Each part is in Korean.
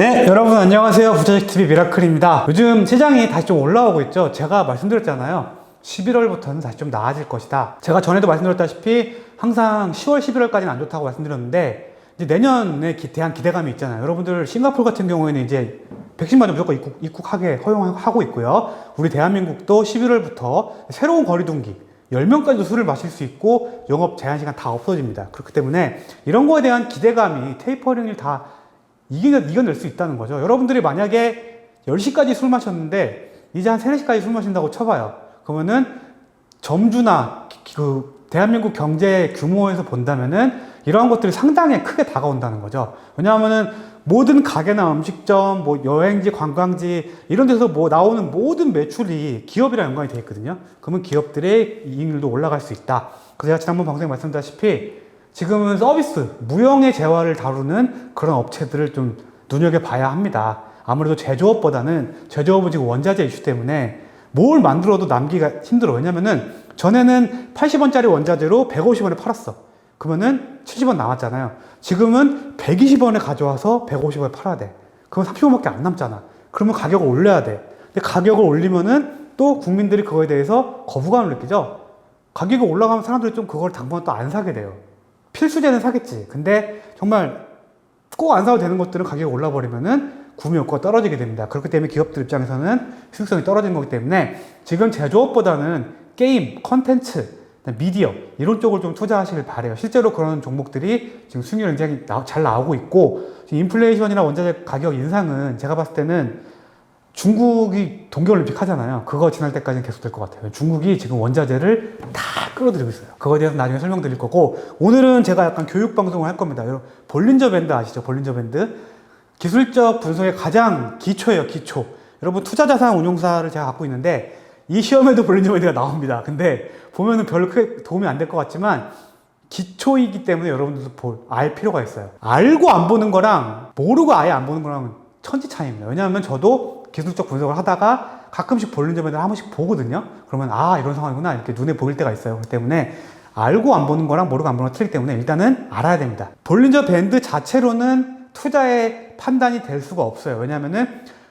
네, 여러분 안녕하세요. 부자식TV 미라클입니다. 요즘 시장이 다시 좀 올라오고 있죠. 제가 말씀드렸잖아요. 11월부터는 다시 좀 나아질 것이다. 제가 전에도 말씀드렸다시피 항상 10월, 11월까지는 안 좋다고 말씀드렸는데 내년에 기- 대한 기대감이 있잖아요. 여러분들 싱가포르 같은 경우에는 이제 백신 맞으면 무조건 입국, 입국하게 허용하고 있고요. 우리 대한민국도 11월부터 새로운 거리두기 10명까지도 술을 마실 수 있고 영업 제한 시간 다 없어집니다. 그렇기 때문에 이런 거에 대한 기대감이 테이퍼링을 다 이겨낼, 이겨낼 수 있다는 거죠. 여러분들이 만약에 10시까지 술 마셨는데 이제 한 3, 4시까지 술 마신다고 쳐봐요. 그러면은 점주나 기- 그 대한민국 경제 규모에서 본다면은 이러한 것들이 상당히 크게 다가온다는 거죠. 왜냐하면은 모든 가게나 음식점, 뭐 여행지, 관광지 이런 데서 뭐 나오는 모든 매출이 기업이랑 연관이 되어 있거든요. 그러면 기업들의 이익률도 올라갈 수 있다. 그래서 제가 지난번 방송에 말씀드렸다시피 지금은 서비스, 무형의 재화를 다루는 그런 업체들을 좀 눈여겨봐야 합니다. 아무래도 제조업보다는 제조업은 지금 원자재 이슈 때문에 뭘 만들어도 남기가 힘들어. 왜냐면은 전에는 80원짜리 원자재로 150원에 팔았어. 그러면은 70원 남았잖아요. 지금은 120원에 가져와서 150원에 팔아야 돼. 그럼 30원밖에 안 남잖아. 그러면 가격을 올려야 돼. 근데 가격을 올리면은 또 국민들이 그거에 대해서 거부감을 느끼죠. 가격이 올라가면 사람들이 좀 그걸 당분간 또 안 사게 돼요. 필수제는 사겠지. 근데 정말 꼭 안 사도 되는 것들은 가격이 올라버리면은 구매 욕구가 떨어지게 됩니다. 그렇기 때문에 기업들 입장에서는 수익성이 떨어지는 거기 때문에 지금 제조업보다는 게임, 컨텐츠, 미디어 이런 쪽을 좀 투자하시길 바래요. 실제로 그런 종목들이 지금 수익률이 굉장히 나- 잘 나오고 있고 지금 인플레이션이나 원자재 가격 인상은 제가 봤을 때는 중국이 동계올림픽 하잖아요. 그거 지날 때까지는 계속 될 것 같아요. 중국이 지금 원자재를 다 끌어들이고 있어요. 그거에 대해서 나중에 설명드릴 거고, 오늘은 제가 약간 교육 방송을 할 겁니다. 여러분, 볼린저 밴드 아시죠? 볼린저 밴드. 기술적 분석의 가장 기초예요, 기초. 여러분, 투자자산 운용사를 제가 갖고 있는데, 이 시험에도 볼린저 밴드가 나옵니다. 근데, 보면은 별로 크게 도움이 안 될 것 같지만, 기초이기 때문에 여러분들도 볼, 알 필요가 있어요. 알고 안 보는 거랑 모르고 아예 안 보는 거랑 천지 차이입니다. 왜냐하면 저도 기술적 분석을 하다가 가끔씩 볼린저 밴드를 한 번씩 보거든요. 그러면 아, 이런 상황이구나. 이렇게 눈에 보일 때가 있어요. 그렇기 때문에 알고 안 보는 거랑 모르고 안 보는 거 틀리기 때문에 일단은 알아야 됩니다. 볼린저 밴드 자체로는 투자의 판단이 될 수가 없어요. 왜냐하면은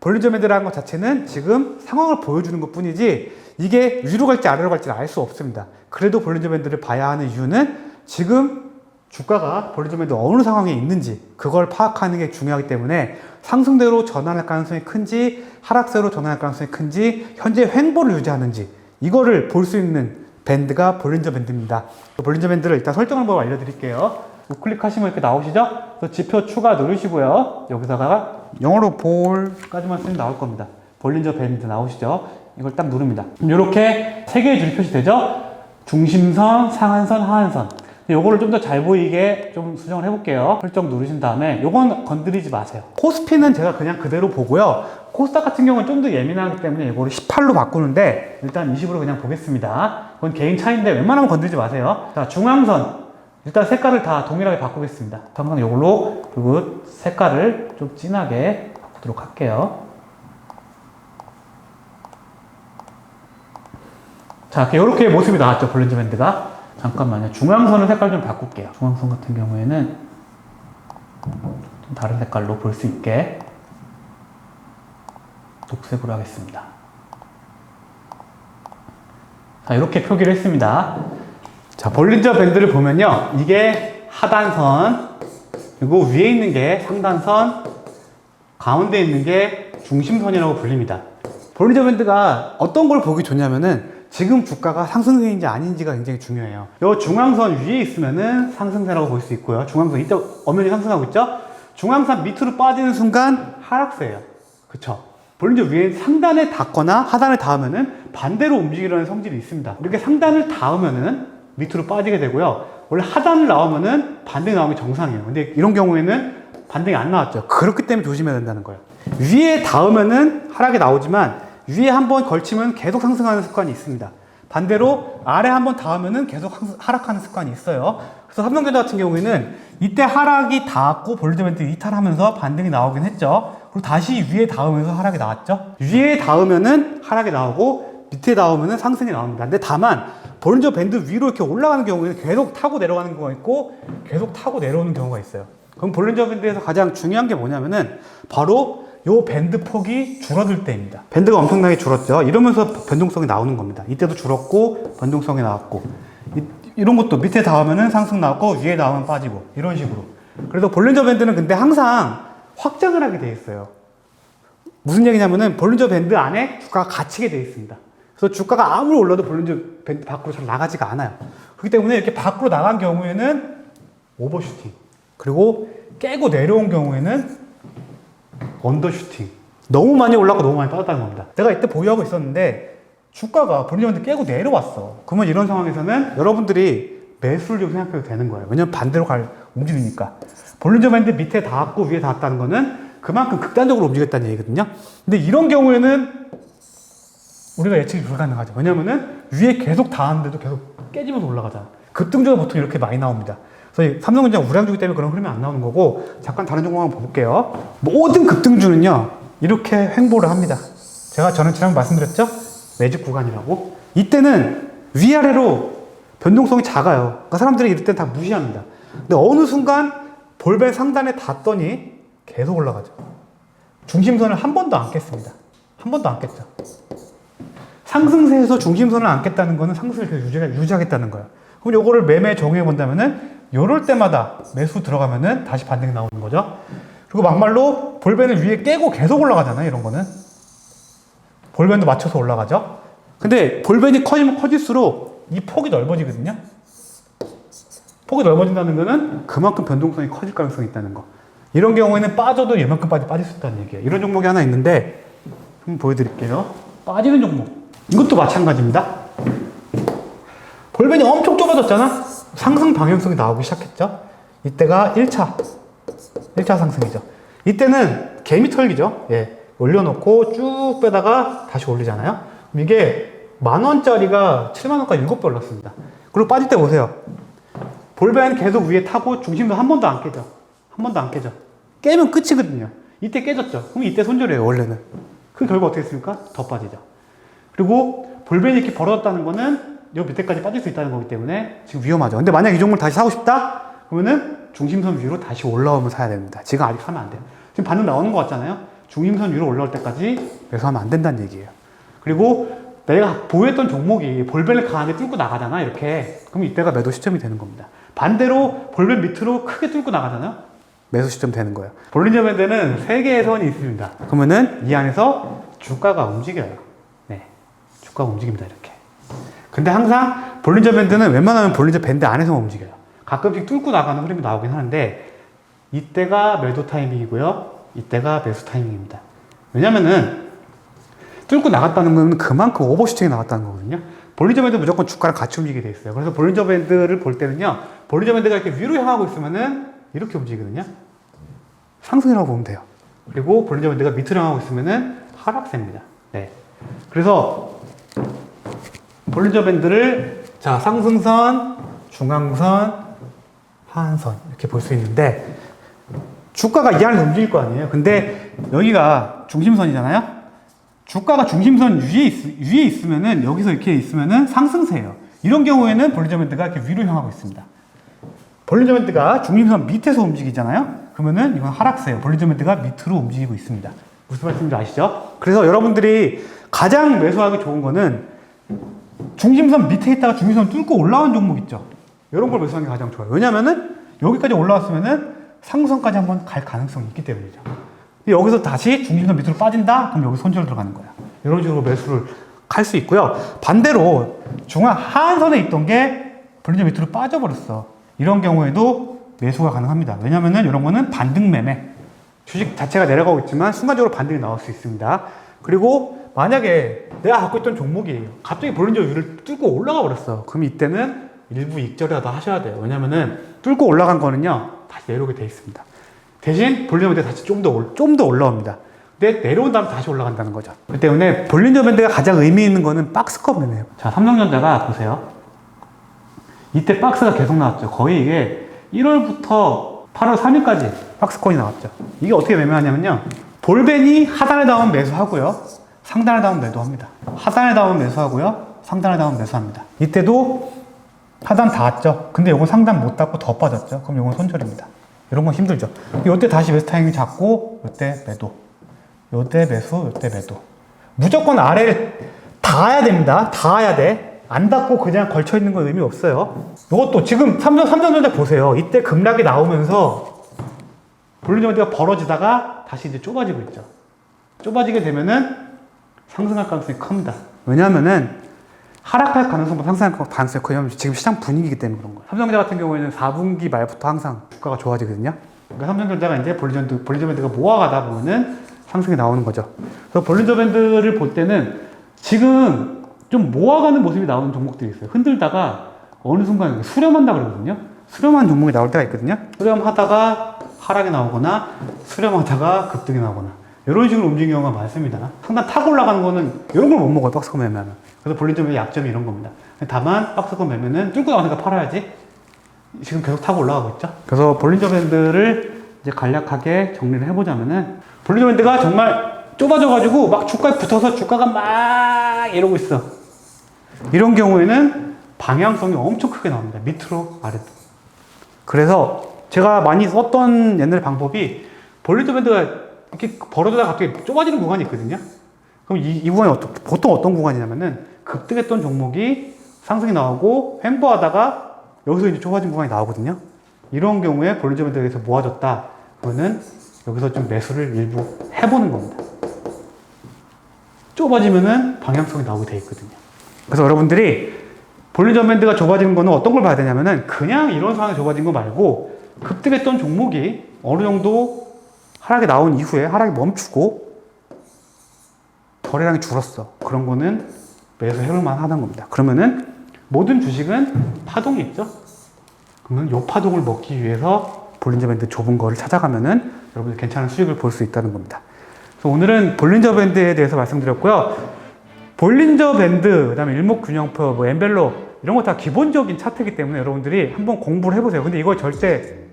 볼린저 밴드라는 것 자체는 지금 상황을 보여주는 것 뿐이지 이게 위로 갈지 아래로 갈지를 알수 없습니다. 그래도 볼린저 밴드를 봐야 하는 이유는 지금 주가가 밴드 어느 상황에 있는지 그걸 파악하는 게 중요하기 때문에 상승대로 전환할 가능성이 큰지 하락세로 전환할 가능성이 큰지 현재 횡보를 유지하는지 이거를 볼 수 있는 밴드가 볼린저 밴드입니다. 그 볼린저 밴드를 일단 설정 방법 알려드릴게요. 우클릭하시면 이렇게 나오시죠? 그래서 지표 추가 누르시고요. 여기다가 영어로 볼까지만 쓰면 나올 겁니다. 볼린저 밴드 나오시죠? 이걸 딱 누릅니다. 이렇게 세 개의 줄이 표시되죠? 중심선, 상한선, 하한선. 요거를 좀 더 잘 보이게 좀 수정을 해볼게요. 설정 누르신 다음에 요건 건드리지 마세요. 코스피는 제가 그냥 그대로 보고요. 코스닥 같은 경우는 좀 더 예민하기 때문에 이거를 18로 바꾸는데 일단 20으로 그냥 보겠습니다. 그건 개인 차이인데 웬만하면 건드리지 마세요. 자, 중앙선. 일단 색깔을 다 동일하게 바꾸겠습니다. 항상 이걸로 그리고 색깔을 좀 진하게 바꾸도록 할게요. 자, 이렇게 모습이 나왔죠, 볼렌즈 밴드가. 잠깐만요. 중앙선을 색깔 좀 바꿀게요. 중앙선 같은 경우에는 좀 다른 색깔로 볼 수 있게 녹색으로 하겠습니다. 자, 이렇게 표기를 했습니다. 자, 볼린저 밴드를 보면요. 이게 하단선, 그리고 위에 있는 게 상단선, 가운데 있는 게 중심선이라고 불립니다. 볼린저 밴드가 어떤 걸 보기 좋냐면은 지금 주가가 상승세인지 아닌지가 굉장히 중요해요. 요 중앙선 위에 있으면은 상승세라고 볼 수 있고요. 중앙선 이때 엄연히 상승하고 있죠? 중앙선 밑으로 빠지는 순간 하락세예요. 그쵸? 볼린저 위에 상단에 닿거나 하단에 닿으면은 반대로 움직이려는 성질이 있습니다. 이렇게 상단을 닿으면은 밑으로 빠지게 되고요. 원래 하단을 나오면은 반대 나오는 게 정상이에요. 근데 이런 경우에는 반등이 안 나왔죠. 그렇기 때문에 조심해야 된다는 거예요. 위에 닿으면은 하락이 나오지만 위에 한 번 걸치면 계속 상승하는 습관이 있습니다. 반대로 아래 한 번 닿으면은 계속 항- 하락하는 습관이 있어요. 그래서 삼성전자 같은 경우에는 이때 하락이 닿았고 볼리드멘트 이탈하면서 반등이 나오긴 했죠. 그리고 다시 위에 닿으면서 하락이 나왔죠. 위에 닿으면은 하락이 나오고 밑에 닿으면은 상승이 나옵니다. 근데 다만 볼리저 밴드 위로 이렇게 올라가는 경우에는 계속 타고 내려가는 경우가 있고 계속 타고 내려오는 경우가 있어요. 그럼 볼린저 밴드에서 가장 중요한 게 뭐냐면은 바로 요 밴드 폭이 줄어들 때입니다. 밴드가 엄청나게 줄었죠. 이러면서 변동성이 나오는 겁니다. 이때도 줄었고 변동성이 나왔고 이, 런 것도 밑에 닿으면은 상승 나왔고 위에 닿으면 빠지고 이런 식으로. 그래서 볼린저 밴드는 근데 항상 확장을 하게 돼 있어요. 무슨 얘기냐면은 볼린저 밴드 안에 주가가 갇히게 돼 있습니다. 그래서 주가가 아무리 올라도 볼린저 밴드 밖으로 잘 나가지가 않아요. 그렇기 때문에 이렇게 밖으로 나간 경우에는 오버슈팅. 그리고 깨고 내려온 경우에는 언더슈팅. 너무 많이 올라가고 너무 많이 빠졌다는 겁니다. 내가 이때 보유하고 있었는데 주가가 밴드 깨고 내려왔어. 그러면 이런 상황에서는 여러분들이 매수를 좀 생각해도 되는 거예요. 왜냐면 반대로 갈 움직이니까. 볼린저 밴드 밑에 닿았고 위에 닿았다는 거는 그만큼 극단적으로 움직였다는 얘기거든요. 근데 이런 경우에는 우리가 예측이 불가능하죠. 왜냐면은 위에 계속 닿았는데도 계속 깨지면서 올라가잖아. 급등주가 보통 이렇게 많이 나옵니다. 이 삼성전자 우량주기 때문에 그런 흐름이 안 나오는 거고, 잠깐 다른 종목 한번 볼게요. 모든 급등주는요, 이렇게 횡보를 합니다. 제가 지난번 말씀드렸죠? 매직 구간이라고. 이때는 위아래로 변동성이 작아요. 그러니까 사람들이 이럴 때 다 무시합니다. 근데 어느 순간 볼벤 상단에 닿더니 계속 올라가죠. 중심선을 한 번도 안 깼습니다. 한 번도 안 깼죠. 상승세에서 중심선을 안 깼다는 거는 상승을 계속 유지, 유지하겠다는 거예요. 그럼 요거를 매매 적용해 본다면은 요럴 때마다 매수 들어가면은 다시 반등이 나오는 거죠. 그리고 막말로 볼벤을 위에 깨고 계속 올라가잖아요. 이런 거는. 볼벤도 맞춰서 올라가죠. 근데 볼벤이 커지면 커질수록 이 폭이 넓어지거든요. 폭이 넓어진다는 거는 그만큼 변동성이 커질 가능성이 있다는 거. 이런 경우에는 빠져도 얘만큼까지 빠질 수 있다는 얘기예요. 이런 종목이 하나 있는데 한번 보여드릴게요. 빠지는 종목. 이것도 마찬가지입니다. 볼벤이 엄청 좁아졌잖아? 상승 방향성이 나오기 시작했죠? 이때가 1차. 1차 상승이죠. 이때는 개미 털기죠. 예. 올려놓고 쭉 빼다가 다시 올리잖아요? 이게 만원짜리가 7만원까지 7배 올랐습니다. 그리고 빠질 때 보세요. 볼벤 계속 위에 타고 중심도 한 번도 안 깨져. 한 번도 안 깨져. 깨면 끝이거든요. 이때 깨졌죠. 그럼 이때 손절이에요, 원래는. 그 결과 어떻게 됐습니까? 더 빠지죠. 그리고 볼벤이 이렇게 벌어졌다는 거는 요 밑에까지 빠질 수 있다는 거기 때문에 지금 위험하죠. 근데 만약 이 종목을 다시 사고 싶다? 그러면은 중심선 위로 다시 올라오면 사야 됩니다. 지금 아직 사면 안 돼요. 지금 반등 나오는 것 같잖아요. 중심선 위로 올라올 때까지 매수하면 안 된다는 얘기예요. 그리고 내가 보유했던 종목이 볼벤을 강하게 뚫고 나가잖아, 이렇게. 그럼 이때가 매도 시점이 되는 겁니다. 반대로 볼벤 밑으로 크게 뚫고 나가잖아요. 매수 시점 되는 거예요. 볼린저 밴드는 세 개의 선이 있습니다. 그러면은 이 안에서 주가가 움직여요. 네. 주가가 움직입니다, 이렇게. 근데 항상 볼린저 밴드는 웬만하면 볼린저 밴드 안에서만 움직여요. 가끔씩 뚫고 나가는 흐름이 나오긴 하는데 이때가 매도 타이밍이고요. 이때가 매수 타이밍입니다. 왜냐면은 뚫고 나갔다는 건 그만큼 오버슈팅이 나왔다는 거거든요. 볼린저 밴드 무조건 주가랑 같이 움직이게 돼 있어요. 그래서 볼린저 밴드를 볼 때는요. 볼린저 밴드가 이렇게 위로 향하고 있으면은 이렇게 움직이거든요. 상승이라고 보면 돼요. 그리고 볼린저 밴드가 밑으로 향하고 있으면은 하락세입니다. 네. 그래서 볼린저 밴드를 자 상승선, 중앙선, 하한선 이렇게 볼 수 있는데 주가가 이 안에서 움직일 거 아니에요. 근데 여기가 중심선이잖아요. 주가가 중심선 위에 있, 위에 있으면은 여기서 이렇게 있으면은 상승세예요. 이런 경우에는 볼린저 밴드가 이렇게 위로 향하고 있습니다. 볼린저 밴드가 중심선 밑에서 움직이잖아요. 그러면은 이건 하락세예요. 볼린저 밴드가 밑으로 움직이고 있습니다. 무슨 말씀인지 아시죠? 그래서 여러분들이 가장 매수하기 좋은 거는 중심선 밑에 있다가 중심선 뚫고 올라온 종목 있죠. 이런 걸 매수하는 게 가장 좋아요. 왜냐면은 여기까지 올라왔으면은 상승까지 한번 갈 가능성이 있기 때문이죠. 여기서 다시 중심선 밑으로 빠진다? 그럼 여기 손절 들어가는 거야. 이런 식으로 매수를 할 수 있고요. 반대로 중앙 하한선에 있던 게 볼린저 밑으로 빠져버렸어. 이런 경우에도 매수가 가능합니다. 왜냐면은 이런 거는 반등 매매. 주식 자체가 내려가고 있지만 순간적으로 반등이 나올 수 있습니다. 그리고 만약에 내가 갖고 있던 종목이 갑자기 볼린저 위를 뚫고 올라가 버렸어. 그럼 이때는 일부 익절이라도 하셔야 돼요. 왜냐면은 뚫고 올라간 거는요 다시 내려오게 돼 있습니다. 대신 볼린저 밴드 다시 좀 더 좀 더 올라옵니다. 근데 내려온 다음 다시 올라간다는 거죠. 그렇기 때문에 볼린저 밴드가 가장 의미 있는 거는 박스컵 매매예요. 자 삼성전자가 보세요. 이때 박스가 계속 나왔죠. 거의 이게 1월부터 8월 3일까지 박스권이 나왔죠. 이게 어떻게 매매하냐면요. 볼벤이 하단에 닿으면 매수하고요. 상단에 닿으면 매도합니다. 하단에 닿으면 매수하고요. 상단에 닿으면 매수합니다. 이때도 하단 닿았죠. 근데 이건 상단 못 닿고 더 빠졌죠. 그럼 이건 손절입니다. 이런 건 힘들죠. 이때 다시 매수 타이밍 잡고 이때 매도. 요때 매수, 요때 매도. 무조건 아래를 닿아야 됩니다. 닿아야 돼. 안 닿고 그냥 걸쳐 있는 건 의미 없어요. 이것도 지금 삼성 삼성전자 보세요. 이때 급락이 나오면서 볼륨전대가 벌어지다가 다시 이제 좁아지고 있죠. 좁아지게 되면은 상승할 가능성이 큽니다. 왜냐하면은 하락할 가능성보다 상승할 가능성이 커요. 지금 시장 분위기이기 때문에 그런 거예요. 삼성전자 같은 경우에는 4분기 말부터 항상 주가가 좋아지거든요. 그러니까 삼성전자가 이제 볼리전드, 볼리저밴드가 모아가다 보면은 상승이 나오는 거죠. 그래서 볼리저밴드를 볼 때는 지금 좀 모아가는 모습이 나오는 종목들이 있어요. 흔들다가 어느 순간 수렴한다 그러거든요. 수렴한 종목이 나올 때가 있거든요. 수렴하다가 하락이 나오거나 수렴하다가 급등이 나오거나 이런 식으로 움직이는 경우가 많습니다. 상단 타고 올라가는 거는 이런 걸 못 먹어요. 박스권 매매하면. 그래서 볼리점의 약점이 이런 겁니다. 다만 박스권 매매는 뚫고 나오니까 팔아야지. 지금 계속 타고 올라가고 있죠. 그래서 볼린저 밴드를 이제 간략하게 정리를 해보자면은 볼린저 밴드가 정말 좁아져가지고 막 주가에 붙어서 주가가 막 이러고 있어. 이런 경우에는 방향성이 엄청 크게 나옵니다. 밑으로 아래로. 그래서 제가 많이 썼던 옛날 방법이 볼린저 밴드가 이렇게 벌어지다가 갑자기 좁아지는 구간이 있거든요. 그럼 이, 이 구간이 어떠, 보통 어떤 구간이냐면은 급등했던 종목이 상승이 나오고 횡보하다가 여기서 이제 좁아진 구간이 나오거든요. 이런 경우에 볼린저 밴드에서 모아졌다. 그러면 여기서 좀 매수를 일부 해보는 겁니다. 좁아지면은 방향성이 나오게 돼 있거든요. 그래서 여러분들이 볼린저 밴드가 좁아지는 거는 어떤 걸 봐야 되냐면은 그냥 이런 상황에 좁아진 거 말고 급등했던 종목이 어느 정도 하락이 나온 이후에 하락이 멈추고 거래량이 줄었어. 그런 거는 매수 해볼만 하는 겁니다. 그러면은 모든 주식은 파동이 있죠? 그러면 요 파동을 먹기 위해서 볼린저 밴드 좁은 거를 찾아가면은 여러분들 괜찮은 수익을 볼 수 있다는 겁니다. 그래서 오늘은 볼린저 밴드에 대해서 말씀드렸고요. 볼린저 밴드, 그 다음에 일목균형표, 뭐 엠벨로 이런 거 다 기본적인 차트이기 때문에 여러분들이 한번 공부를 해보세요. 근데 이거 절대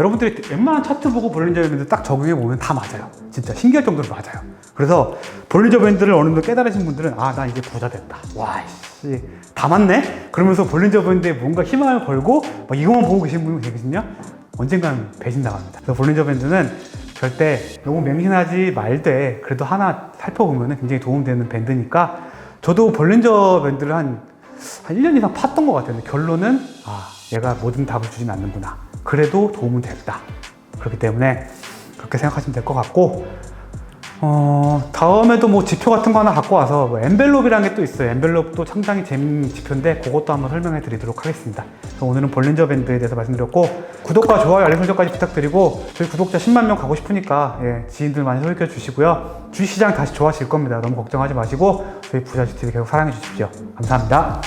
여러분들이 웬만한 차트 보고 볼린저 밴드 딱 적용해 보면 다 맞아요. 진짜 신기할 정도로 맞아요. 그래서 볼린저 밴드를 어느 정도 깨달으신 분들은 아, 나 이제 부자 됐다. 와, 씨. 다 맞네? 그러면서 볼린저 밴드에 뭔가 희망을 걸고 막 이것만 보고 계신 분이 계거든요. 언젠가는 배신당합니다. 그래서 볼린저 밴드는 절대 너무 맹신하지 말되 그래도 하나 살펴보면 굉장히 도움되는 밴드니까 저도 볼린저 밴드를 한, 한 1년 이상 팠던 것 같아요. 결론은 아, 얘가 모든 답을 주진 않는구나. 그래도 도움은 됐다. 그렇기 때문에 그렇게 생각하시면 될 것 같고 어, 다음에도 뭐 지표 같은 거 하나 갖고 와서 뭐 엔벨롭이라는 게 또 있어요. 엔벨롭도 상당히 재밌는 지표인데 그것도 한번 설명해 드리도록 하겠습니다. 오늘은 볼린저 밴드에 대해서 말씀드렸고 구독과 좋아요, 알림 설정까지 부탁드리고 저희 구독자 10만 명 가고 싶으니까 예, 지인들 많이 소개해 주시고요. 주시장 다시 좋아질 겁니다. 너무 걱정하지 마시고 저희 부자주 TV 계속 사랑해 주십시오. 감사합니다.